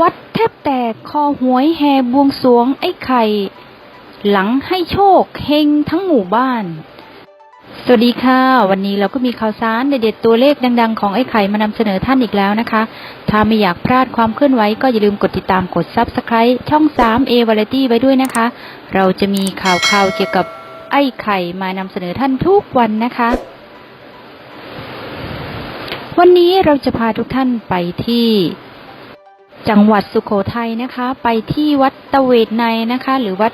วัดแทบแตกคอหวยแห่บวงสวงไอ้ไข่ หลังให้โชคเฮงทั้งหมู่บ้าน สวัสดีค่ะ วันนี้เราก็มีข่าวสารเด็ดๆตัวเลขดัง ๆ ของไอ้ไข่มานำเสนอท่านอีกแล้วนะคะ ถ้าไม่อยากพลาดความเคลื่อนไหวก็อย่าลืมกดติดตามกด Subscribe ช่อง 3A Variety ไว้ด้วยนะคะ เราจะมีข่าวข่าวๆเกี่ยวกับไอ้ไข่มานำเสนอท่านทุกวันนะคะ วันนี้เราจะพาทุกท่านไปที่ จังหวัดสุโขทัยนะคะ ไปที่วัดตะเวทในนะคะ หรือวัด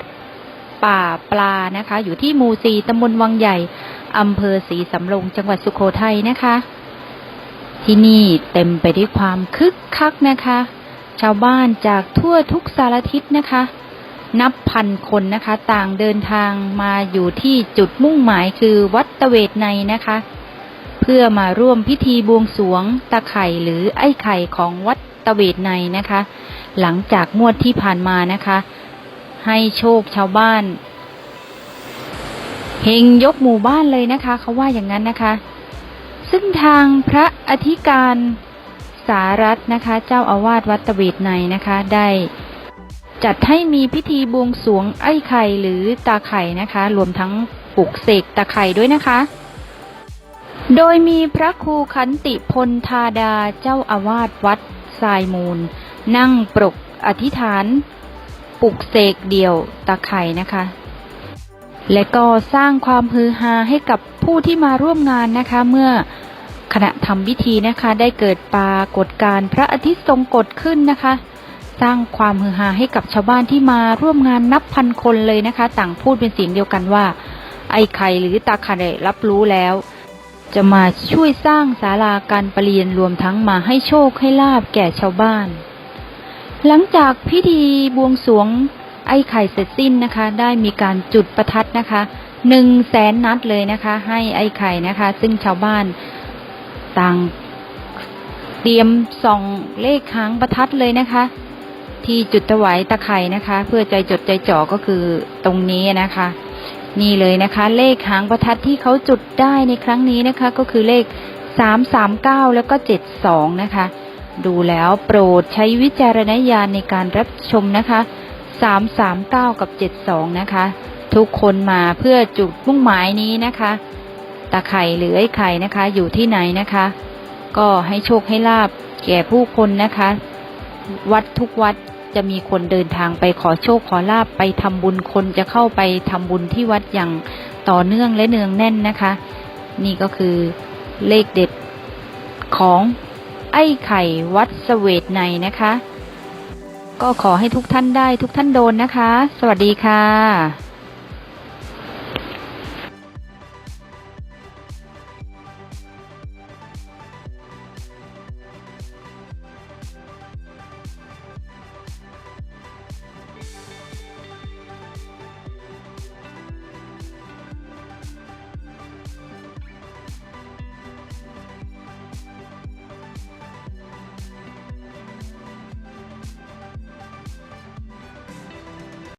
ป่าปลานะคะ อยู่ที่หมู่สีตำบลวังใหญ่อำเภอศรีสำโรงจังหวัดสุโขทัยนะคะ ที่นี่เต็มไปด้วยความคึกคักนะคะ ชาวบ้านจากทั่วทุกสารทิศนะคะ นับพันคนนะคะ ต่างเดินทางมาอยู่ที่จุดมุ่งหมายคือวัดตะเวทในนะคะ เพื่อมาร่วมพิธีบวงสวงตะไข่หรือไอ้ไข่ของวัดตะเวทในนะคะ หลังจากงวดที่ผ่านมานะคะ ให้โชคชาวบ้านเฮงยกหมู่บ้านเลยนะคะเขาว่าอย่างนั้นนะคะ ซึ่งทางพระอธิการสารัตน์นะคะ เจ้าอาวาสวัดตะเวทในนะคะ ได้จัดให้มีพิธีบวงสวงไอ้ไข่หรือตาไข่นะคะ รวมทั้งปลุกเสกตาไข่ด้วยนะคะ โดยมีพระครูขันติพลธาดาเจ้าอาวาสวัดทรายมูล นั่งปรกอธิษฐานปลุกเสกเดี่ยวตาไข่นะคะ และก็สร้างความฮือฮาให้กับผู้ที่มาร่วมงานนะคะ เมื่อขณะทำพิธีนะคะได้เกิดปรากฏการณ์พระอาทิตย์ทรงกฎขึ้นนะคะ สร้างความฮือฮาให้กับชาวบ้านที่มาร่วมงานนับพันคนเลยนะคะ ต่างพูดเป็นเสียงเดียวกันว่า ไอ้ไข่หรือตาไข่รับรู้แล้ว จะมาช่วยสร้างศาลาการประเรียนรวมทั้งมาให้โชคให้ลาบแก่ชาวบ้าน หลังจากพิธีบวงสรวงไอ้ไข่เสร็จสิ้นนะคะ ได้มีการจุดประทัดนะคะหนึ่งแสนนัดเลยนะคะ ให้ไอ้ไข่นะคะ ซึ่งชาวบ้านต่างเตรียมส่องเลขหางประทัดเลยนะคะ ที่จุดถวายตะไคร่นะคะ เพื่อใจจดใจจ่อก็คือตรงนี้นะคะ นี่เลยนะคะ เลขหางประทัดที่เขาจุดได้ในครั้งนี้นะคะ ก็คือเลขสามสามเก้าแล้วก็เจ็ดสองนะคะ ดูแล้วโปรดใช้วิจารณญาณในการรับชมนะคะสามสามเก้ากับเจ็ดสองนะคะ ทุกคนมาเพื่อจุดมุ่งหมายนี้นะคะตาไข่หรือไอ้ไข่นะคะ อยู่ที่ไหนนะคะ ก็ให้โชคให้ลาบแก่ผู้คนนะคะ วัดทุกวัด จะมีคนเดินทางไปขอโชคขอลาบไปทำบุญคนจะเข้าไปทำบุญที่วัดอย่างต่อเนื่องและเนืองแน่นนะคะ นี่ก็คือเลขเด็ดของไอ้ไข่วัดสเวตในนะคะ ก็ขอให้ทุกท่านได้ทุกท่านโดนนะคะ สวัสดีค่ะ